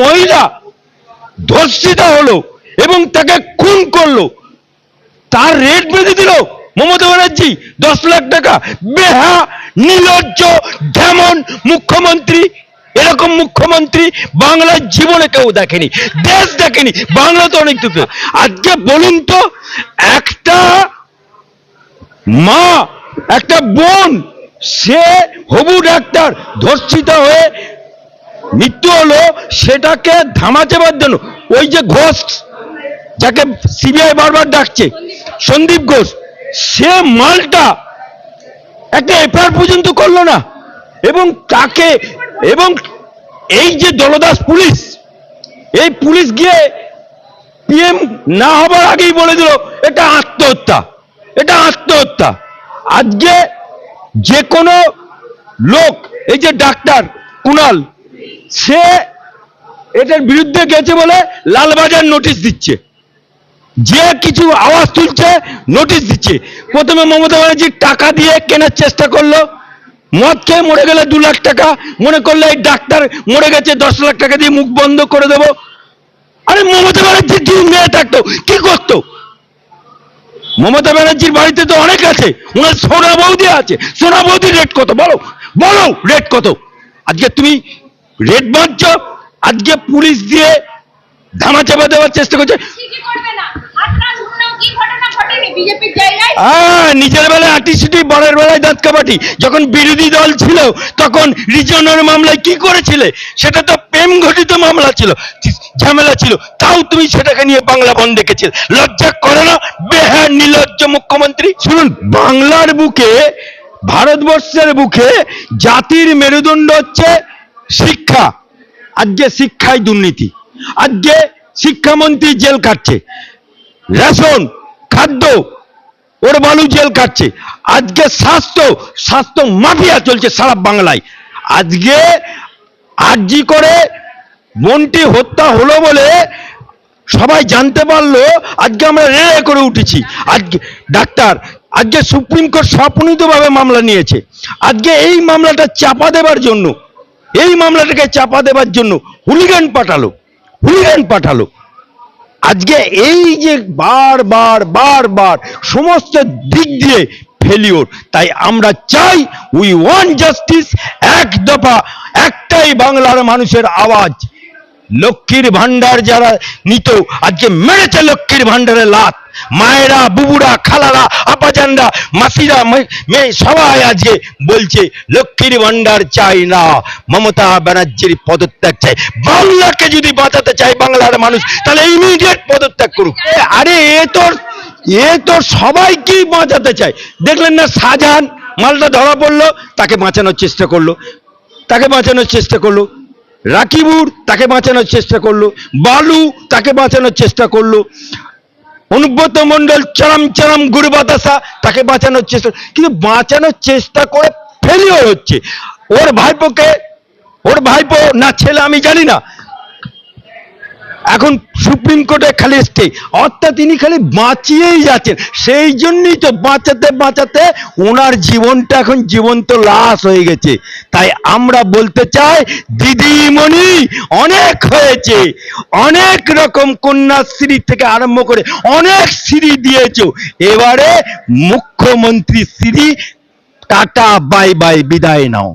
মহিলা ধর্ষিতা হলো এবং তাকে খুন করল। তার রেট বেঁধে দিল মমতা ব্যানার্জি দশ লাখ টাকা। বেহা, নির্লজ্জ ঢেমন মুখ্যমন্ত্রী, এরকম মুখ্যমন্ত্রী বাংলার জীবনে কেউ দেখেনি, দেশ দেখেনি, বাংলা তো অনেক দূরে। আজকে বলুন তো, একটা মা, একটা বোন, সে হবু ডাক্তার ধর্ষিত হয়ে মৃত্যু হলো সেটাকে ধামা চাবার জন্য। ওই যে ঘোষ যাকে সিবিআই বারবার ডাকছে, সন্দীপ ঘোষ, সে মালটা একটা এফআইআর পর্যন্ত করল না। এবং তাকে, এবং এই যে দলদাস পুলিশ, এই পুলিশ গিয়ে পিএম না হবার আগেই বলে দিল, এটা আত্মহত্যা এটা আত্মহত্যা। আজকে যে কোনো লোক, এই যে ডাক্তার কুনাল সে এটার বিরুদ্ধে গেছে বলে লালবাজার নোটিশ দিচ্ছে। যে কিছু আওয়াজ তুলছে নোটিশ দিচ্ছে। প্রথমে মমতা ব্যানার্জি টাকা দিয়ে কেনার চেষ্টা করল। মদ খেয়ে মরে গেলে দু লাখ টাকা। মনে করলে এই ডাক্তার মরে গেছে, দশ লাখ টাকা দিয়ে মুখ বন্ধ করে দেবো। আরে মমতা ব্যানার্জির যদি মেয়ে থাকতো, কি করতো? মমতা ব্যানার্জির বাড়িতে তো অনেক আছে। ওনার সোনা বৌদি আছে। সোনা বৌদির রেট কত? বলো বলো রেট কত? আজকে তুমি রেট বাঁধছ আজকে পুলিশ দিয়ে ধামা চাপা দেওয়ার চেষ্টা করছে। ঠিকই করবে না। আপনার শুনলেও কি ঘটনা ঘটেনি বিজেপির জায়গায়? আহ, নিজের বেলায় আটিসিটি বড়ের বেলায় দাঁত কাবাটি যখন বিরোধী দল ছিল তখন রিজনের মামলায় কি করেছিলে? সেটা তো প্রেম ঘটিত মামলা ছিল ঝামেলা ছিল। তাও তুমি সেটাকে নিয়ে বাংলা বন্ধ দেখেছিলে। লজ্জা করে না বেহার নির্লজ্জ মুখ্যমন্ত্রী? শুনুন বাংলার বুকে ভারতবর্ষের বুকে জাতির মেরুদণ্ড হচ্ছে শিক্ষা। আজকে শিক্ষায় দুর্নীতি। আজকে শিক্ষামন্ত্রী জেল কাটছে রেশন, খাদ্য, ওর বালু জেল কাটছে আজকে স্বাস্থ্য স্বাস্থ্য মাফিয়া চলছে সারা বাংলায়। আজকে আরজি করে মনটি হত্যা হলো বলে সবাই জানতে পারল, আজকে আমরা রেড়ে করে উঠেছি। আজকে ডাক্তার, আজকে সুপ্রিম কোর্ট স্বপ্নিতভাবে মামলা নিয়েছে। আজকে এই মামলাটা চাপা দেবার জন্য এই মামলাটাকে চাপা দেবার জন্য হুলিগান পাঠালো হুলিগান পাঠালো। আজকে এই যে বার বার বার বার সমস্ত দিক দিয়ে ফেলিওর তাই আমরা চাই উই ওয়ান জাস্টিস এক দফা, একটাই বাংলার মানুষের আওয়াজ। লক্ষ্মীর ভান্ডার যারা নিত, আজকে মেরেছে লক্ষ্মীর ভান্ডারে লাত। মায়েরা, বুবুরা, খালারা, আপাজানরা, মাসিরা মেয়ে সবাই আজকে বলছে, লক্ষ্মীর ভান্ডার চাই না। মমতা ব্যানার্জির পদত্যাগ চাই। বাংলাকে যদি বাঁচাতে চায় বাংলার মানুষ, তাহলে ইমিডিয়েট পদত্যাগ করুক। আরে, এ তোর, এ তো সবাইকেই বাঁচাতে চায়? দেখলেন না শাহজাহান মালটা ধরা পড়ল, তাকে বাঁচানোর চেষ্টা করল। তাকে বাঁচানোর চেষ্টা করল। রাকিবুর তাকে বাঁচানোর চেষ্টা করল, বালু তাকে বাঁচানোর চেষ্টা করল, অনুব্রত মন্ডল চরম চরম গুরু বাতাসা তাকে বাঁচানোর চেষ্টা কিন্তু বাঁচানোর চেষ্টা করে ফেলিও হচ্ছে। ওর ভাইপোকে ওর ভাইপো না ছেলে আমি জানি না। এখন সুপ্রিম কোর্টে খালি স্টে অর্থাৎ তিনি খালি বাঁচিয়েই যাচ্ছেন। সেই জন্যই তো বাঁচাতে বাঁচাতে ওনার জীবনটা এখন জীবন্ত লাশ হয়ে গেছে। তাই আমরা বলতে চাই, দিদিমণি অনেক হয়েছে। অনেক রকম কন্যাশ্রী থেকে আরম্ভ করে অনেক শ্রী দিয়েছ। এবারে মুখ্যমন্ত্রী শ্রী টাটা, বাই বাই, বিদায় নাও।